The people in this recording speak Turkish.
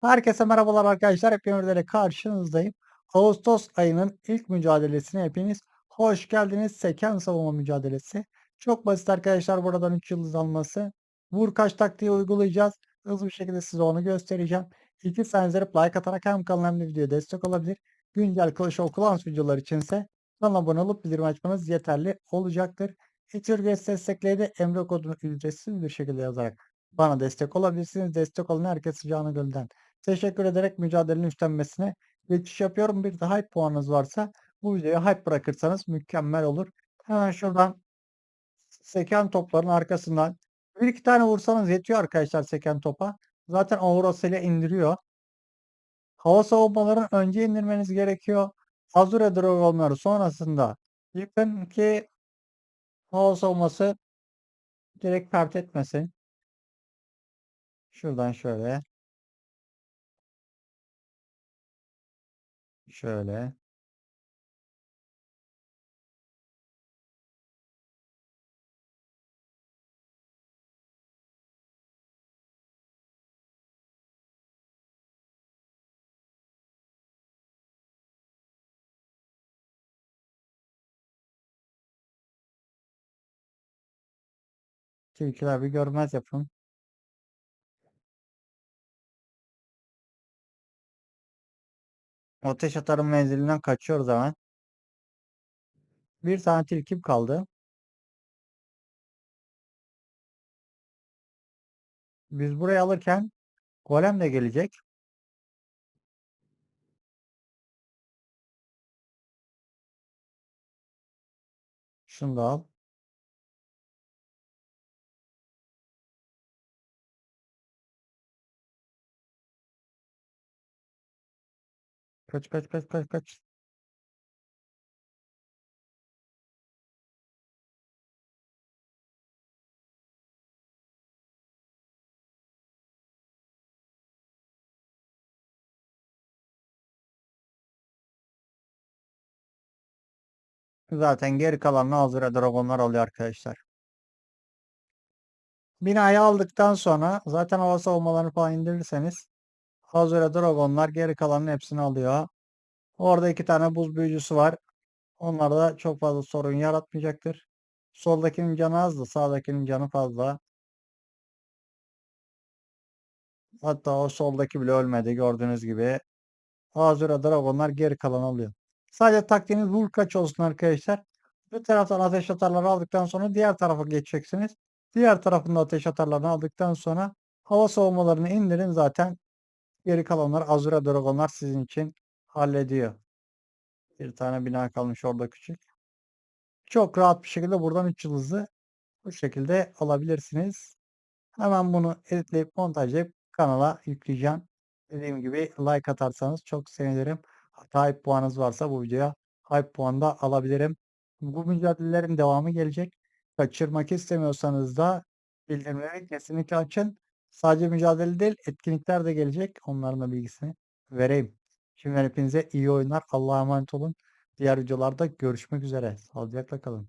Herkese merhabalar arkadaşlar. Hep yeniden karşınızdayım. Ağustos ayının ilk mücadelesine hepiniz hoş geldiniz. Seken savunma mücadelesi. Çok basit arkadaşlar. Buradan 3 yıldız alması. Vur kaç taktiği uygulayacağız. Hızlı bir şekilde size onu göstereceğim. İki sanizlerip like atarak hem kanala hem de videoya destek olabilir. Güncel Clash of Clans videolar içinse kanala abone olup bildirim açmanız yeterli olacaktır. İçerik destekleri de Emre kodunu ücretsiz bir şekilde yazarak bana destek olabilirsiniz. Destek olan herkese canı gölden. Teşekkür ederek mücadelenin üstlenmesine geçiş yapıyorum. Bir de hype puanınız varsa bu videoya hype bırakırsanız mükemmel olur. Hemen şuradan seken topların arkasından bir iki tane vursanız yetiyor arkadaşlar seken topa. Zaten ile indiriyor. Hava savunmalarını önce indirmeniz gerekiyor. Azure Dragon'ları sonrasında yıkın ki hava savunması direkt pert etmesin. Şuradan şöyle. Şöyle. Tilkiler bir görmez yapın. Ateş atarım menzilinden kaçıyoruz hemen. Bir tane tilkim kaldı. Biz burayı alırken golem de gelecek. Şunu da al. Kaç kaç kaç kaç kaç. Zaten geri kalanını Azure Dragonlar alıyor arkadaşlar. Binayı aldıktan sonra zaten hava savunmalarını falan indirirseniz Azure Dragonlar geri kalanın hepsini alıyor. Orada iki tane buz büyücüsü var. Onlar da çok fazla sorun yaratmayacaktır. Soldakinin canı az da sağdakinin canı fazla. Hatta o soldaki bile ölmedi gördüğünüz gibi. Azure Dragonlar geri kalan alıyor. Sadece taktiğiniz vur kaç olsun arkadaşlar. Bir taraftan ateş atarları aldıktan sonra diğer tarafa geçeceksiniz. Diğer tarafında ateş atarlarını aldıktan sonra hava savunmalarını indirin zaten geri kalanlar Azure Dragonlar sizin için hallediyor. Bir tane bina kalmış orada küçük. Çok rahat bir şekilde buradan 3 yıldızı bu şekilde alabilirsiniz. Hemen bunu editleyip montajlayıp kanala yükleyeceğim. Dediğim gibi like atarsanız çok sevinirim. Hatta hype puanınız varsa bu videoya hype puanı da alabilirim. Bu mücadelelerin devamı gelecek. Kaçırmak istemiyorsanız da bildirimleri kesinlikle açın. Sadece mücadele değil etkinlikler de gelecek. Onların da bilgisini vereyim. Şimdi hepinize iyi oyunlar. Allah'a emanet olun. Diğer videolarda görüşmek üzere. Sağlıcakla kalın.